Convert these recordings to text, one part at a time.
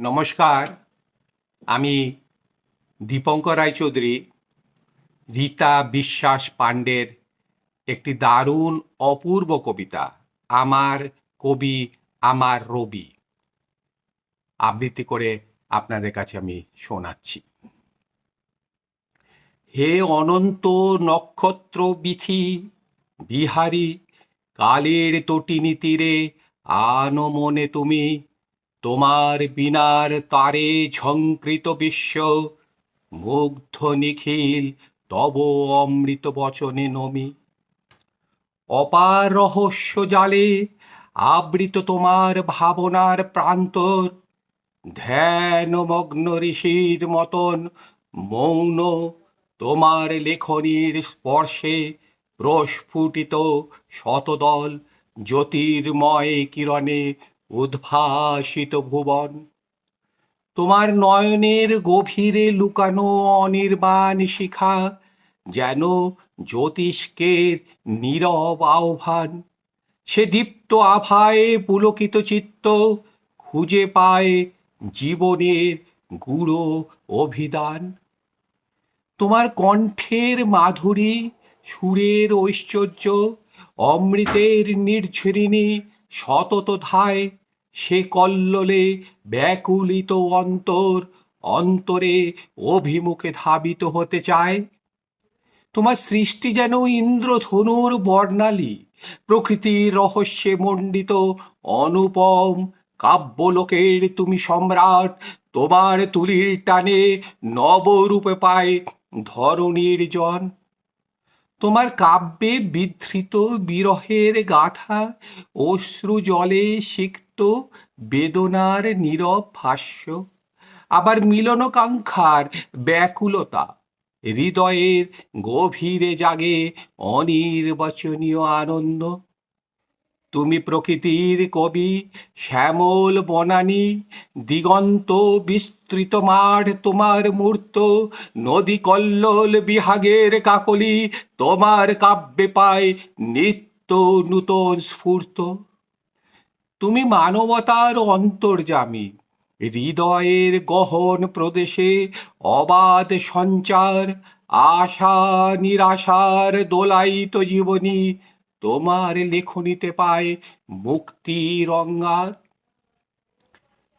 নমস্কার, আমি দীপঙ্কর রায়চৌধুরী, রীতা বিশ্বাস পাণ্ডের একটি দারুণ অপূর্ব কবিতা, আমার কবি, আমার রবি। আবৃত্তি করে আপনাদের কাছে আমি শোনাচ্ছি। হে অনন্ত নক্ষত্র বিথি, বিহারী, কালের তটিনী তীরে আনমনে তুমি তোমার বিনার তারে ঝংকৃত বিশ্ব, মুগ্ধ নিখিল তব অমৃত বচনে নমি। অপার রহস্য জালে আবৃত তোমার ভাবনার প্রান্তর, ধ্যান মগ্ন ঋষির মতন মৌন তোমার লেখনীর স্পর্শে প্রস্ফুটিত শতদল জ্যোতির্ময় কিরণে উদ্ভাসিত ভুবন। তোমার নয়নের গভীরে লুকানো অনির্বাণ শিখা, যেন জ্যোতিষ্কের নীরব আহ্বান। সে দীপ্ত আভায় পুলকিত চিত্ত খুঁজে পায় জীবনের গুড়ো অভিধান। তোমার কণ্ঠের মাধুরী, সুরের ঐশ্বর্য, অমৃতের নির্ঝরিণী সতত ধায় সে কল্লোলে ব্যাকুলিত অন্তর, অন্তরে অভিমুখে ধাবিত হতে চায়। তোমার সৃষ্টি যেন ইন্দ্রধনুর বর্ণালী, প্রকৃতির রহস্যে মণ্ডিত অনুপম কাব্যলোকের তুমি সম্রাট, তোমার তুলির টানে নবরূপে পায় ধরণীর জন। তোমার কাব্যে বিধৃত বিরহের গাথা, অশ্রু জলে সিক্ত বেদনার নীরব ভাষ্য, আবার মিলনকাঙ্ক্ষার ব্যাকুলতা, হৃদয়ের গভীরে জাগে অনির্বচনীয় আনন্দ। তুমি প্রকৃতির কবি, শ্যামল বনানী, দিগন্ত বিস্তৃত মাঠ তোমার মূর্ত। নদী কল্লোল বিহাগের কাকলি, তোমার কাব্যে পায় নিত্য নূতন স্ফূর্ত। তুমি মানবতার অন্তর্যামী, হৃদয়ের গহন প্রদেশে অবাধ সঞ্চার, আশা নিরাশার দোলায়িত জীবনী তোমার লেখনীতে পায় মুক্তি রঙ্গার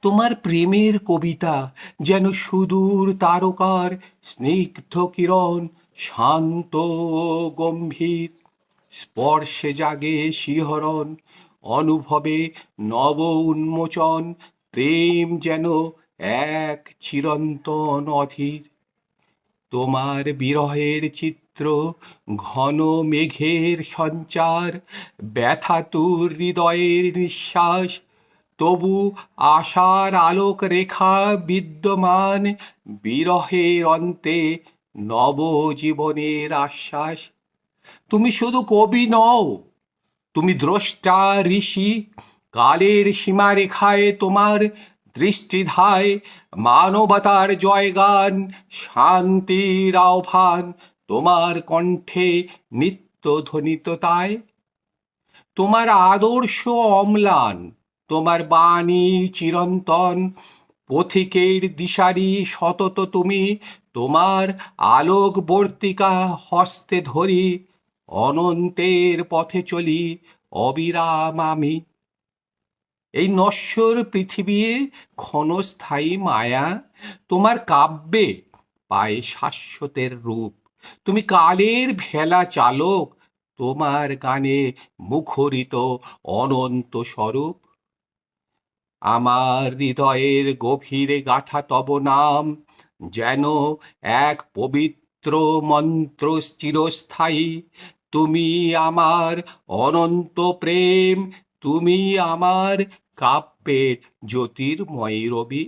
তোমার প্রেমের কবিতা যেন সুদূর তারকার স্নিগ্ধ কিরণ, শান্ত গম্ভীর। স্পর্শে জাগে শিহরণ, অনুভবে নব উন্মোচন, প্রেম যেন এক চিরন্তন অধীর। তোমার বিরহের চিত্র, ঘন মেঘের সঞ্চার, ব্যথাতুর হৃদয়ের নিঃশ্বাস তবু আশার আলোক রেখা বিদ্যমান বিরহের অন্তে নবজীবনের আশ্বাস। তুমি শুধু কবি নও, তুমি দ্রষ্টা ঋষি, কালের সীমারেখায় তোমার দৃষ্টিধায় মানবতার জয়গান, শান্তির আহ্বান তোমার কণ্ঠে নিত্য ধ্বনিত তাই। তোমার আদর্শ অম্লান তোমার বাণী চিরন্তন, পথিকের দিশারি সতত তুমি, তোমার আলোকবর্তিকা হস্তে ধরি, অনন্তের পথে চলি, অবিরাম আমি। এই নশ্বর পৃথিবীর ক্ষণস্থায়ী মায়া, তোমার কাব্যে পায় শাশ্বতের রূপ। তুমি কালের ভেলা চালক, তোমার গানে মুখরিত অনন্ত স্বরূপ। আমার হৃদয়ের গভীরে গাঁথা তব নাম, যেন এক পবিত্র মন্ত্র চিরস্থায়ী। তুমি আমার অনন্ত প্রেম, তুমি আমার কাব্যের জ্যোতির্ময়ী রবি।